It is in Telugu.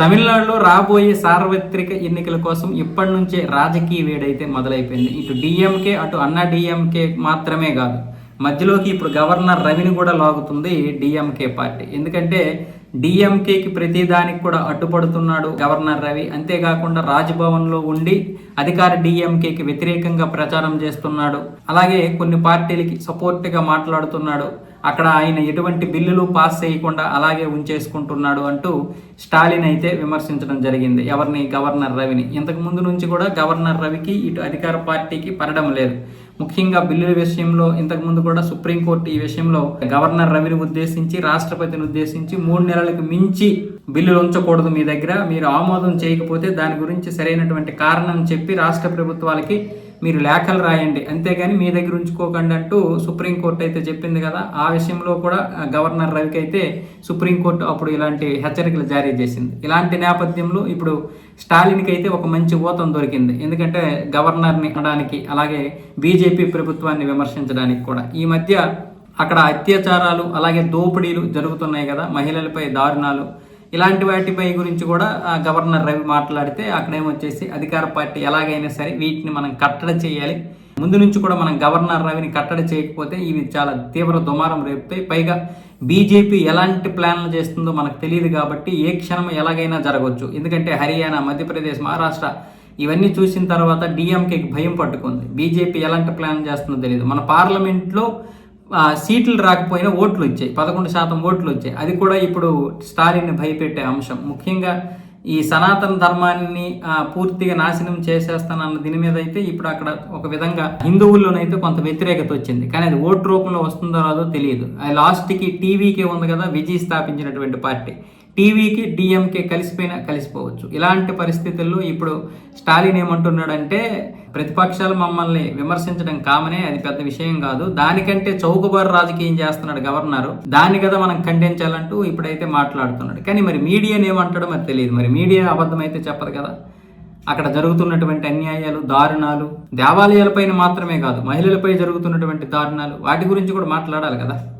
తమిళనాడులో రాబోయే సార్వత్రిక ఎన్నికల కోసం ఇప్పటి నుంచే రాజకీయ వేడైతే మొదలైపోయింది. ఇటు డిఎంకే అటు అన్నా డిఎంకే మాత్రమే కాదు. మధ్యలోకి ఇప్పుడు గవర్నర్ రవిని కూడా లాగుతుంది డిఎంకే పార్టీ. ఎందుకంటే డిఎంకేకి ప్రతిదానికి కూడా అడ్డుపడుతున్నాడు గవర్నర్ రవి. అంతేకాకుండా రాజ్భవన్లో ఉండి అధికార డిఎంకేకి వ్యతిరేకంగా ప్రచారం చేస్తున్నాడు. అలాగే కొన్ని పార్టీలకి సపోర్ట్గా మాట్లాడుతున్నాడు. అక్కడ ఆయన ఎటువంటి బిల్లులు పాస్ చేయకుండా అలాగే ఉంచేసుకుంటున్నాడు అంటూ స్టాలిన్ అయితే విమర్శించడం జరిగింది. ఎవరిని? గవర్నర్ రవిని. ఇంతకు ముందు నుంచి కూడా గవర్నర్ రవికి ఇటు అధికార పార్టీకి పడడం లేదు. ముఖ్యంగా బిల్లుల విషయంలో ఇంతకుముందు కూడా సుప్రీంకోర్టు ఈ విషయంలో గవర్నర్ రవిని ఉద్దేశించి రాష్ట్రపతిని ఉద్దేశించి మూడు నెలలకు మించి బిల్లులు ఉంచకూడదు మీ దగ్గర. మీరు ఆమోదం చేయకపోతే దాని గురించి సరైనటువంటి కారణం చెప్పి రాష్ట్ర ప్రభుత్వాలకి మీరు లేఖలు రాయండి. అంతేగాని మీ దగ్గర ఉంచుకోకండి అంటూ సుప్రీంకోర్టు అయితే చెప్పింది కదా. ఆ విషయంలో కూడా గవర్నర్ రవికి అయితే సుప్రీంకోర్టు అప్పుడు ఇలాంటి హెచ్చరికలు జారీ చేసింది. ఇలాంటి నేపథ్యంలో ఇప్పుడు స్టాలిన్కి అయితే ఒక మంచి ఊతం దొరికింది. ఎందుకంటే గవర్నర్ని అనడానికి అలాగే బీజేపీ ప్రభుత్వాన్ని విమర్శించడానికి కూడా. ఈ మధ్య అక్కడ అత్యాచారాలు అలాగే దోపిడీలు జరుగుతున్నాయి కదా. మహిళలపై దారుణాలు ఇలాంటి వాటిపై గురించి కూడా గవర్నర్ రవి మాట్లాడితే అక్కడేమొచ్చేసి అధికార పార్టీ ఎలాగైనా సరే వీటిని మనం కట్టడి చేయాలి. ముందు నుంచి కూడా మనం గవర్నర్ రవిని కట్టడి చేయకపోతే ఇవి చాలా తీవ్ర దుమారం రేపుతాయి. పైగా బీజేపీ ఎలాంటి ప్లాన్లు చేస్తుందో మనకు తెలియదు కాబట్టి ఏ క్షణం ఎలాగైనా జరగవచ్చు ఎందుకంటే హర్యానా మధ్యప్రదేశ్ మహారాష్ట్ర ఇవన్నీ చూసిన తర్వాత డిఎంకేకి భయం పట్టుకుంది. బీజేపీ ఎలాంటి ప్లాన్ చేస్తుందో తెలియదు. మన పార్లమెంట్లో సీట్లు రాకపోయినా ఓట్లు వచ్చాయి. పదకొండు శాతం ఓట్లు వచ్చాయి. అది కూడా ఇప్పుడు స్టాలిన్ని భయపెట్టే అంశం. ముఖ్యంగా ఈ సనాతన ధర్మాన్ని పూర్తిగా నాశనం చేసేస్తానన్న దీని మీద అయితే ఇప్పుడు అక్కడ ఒక విధంగా హిందువుల్లోనైతే కొంత వ్యతిరేకత వచ్చింది. కానీ అది ఓటు రూపంలో వస్తుందో రాదో తెలియదు. అది లాస్ట్కి టీవీకే ఉంది కదా విజయ్ స్థాపించినటువంటి పార్టీ. టీవీకి డిఎంకే కలిసిపోయినా కలిసిపోవచ్చు. ఇలాంటి పరిస్థితుల్లో ఇప్పుడు స్టాలిన్ ఏమంటున్నాడంటే ప్రతిపక్షాలు మమ్మల్ని విమర్శించడం కామనే అది పెద్ద విషయం కాదు. దానికంటే చౌకబారు రాజకీయం చేస్తున్నాడు గవర్నర్. దాన్ని కదా మనం ఖండించాలంటూ ఇప్పుడైతే మాట్లాడుతున్నాడు. కానీ మరి మీడియాని ఏమంటాడో మరి తెలియదు. మరి మీడియా అబద్ధమైతే చెప్పదు కదా. అక్కడ జరుగుతున్నటువంటి అన్యాయాలు దారుణాలు దేవాలయాలపైన మాత్రమే కాదు మహిళలపై జరుగుతున్నటువంటి దారుణాలు వాటి గురించి కూడా మాట్లాడాలి కదా.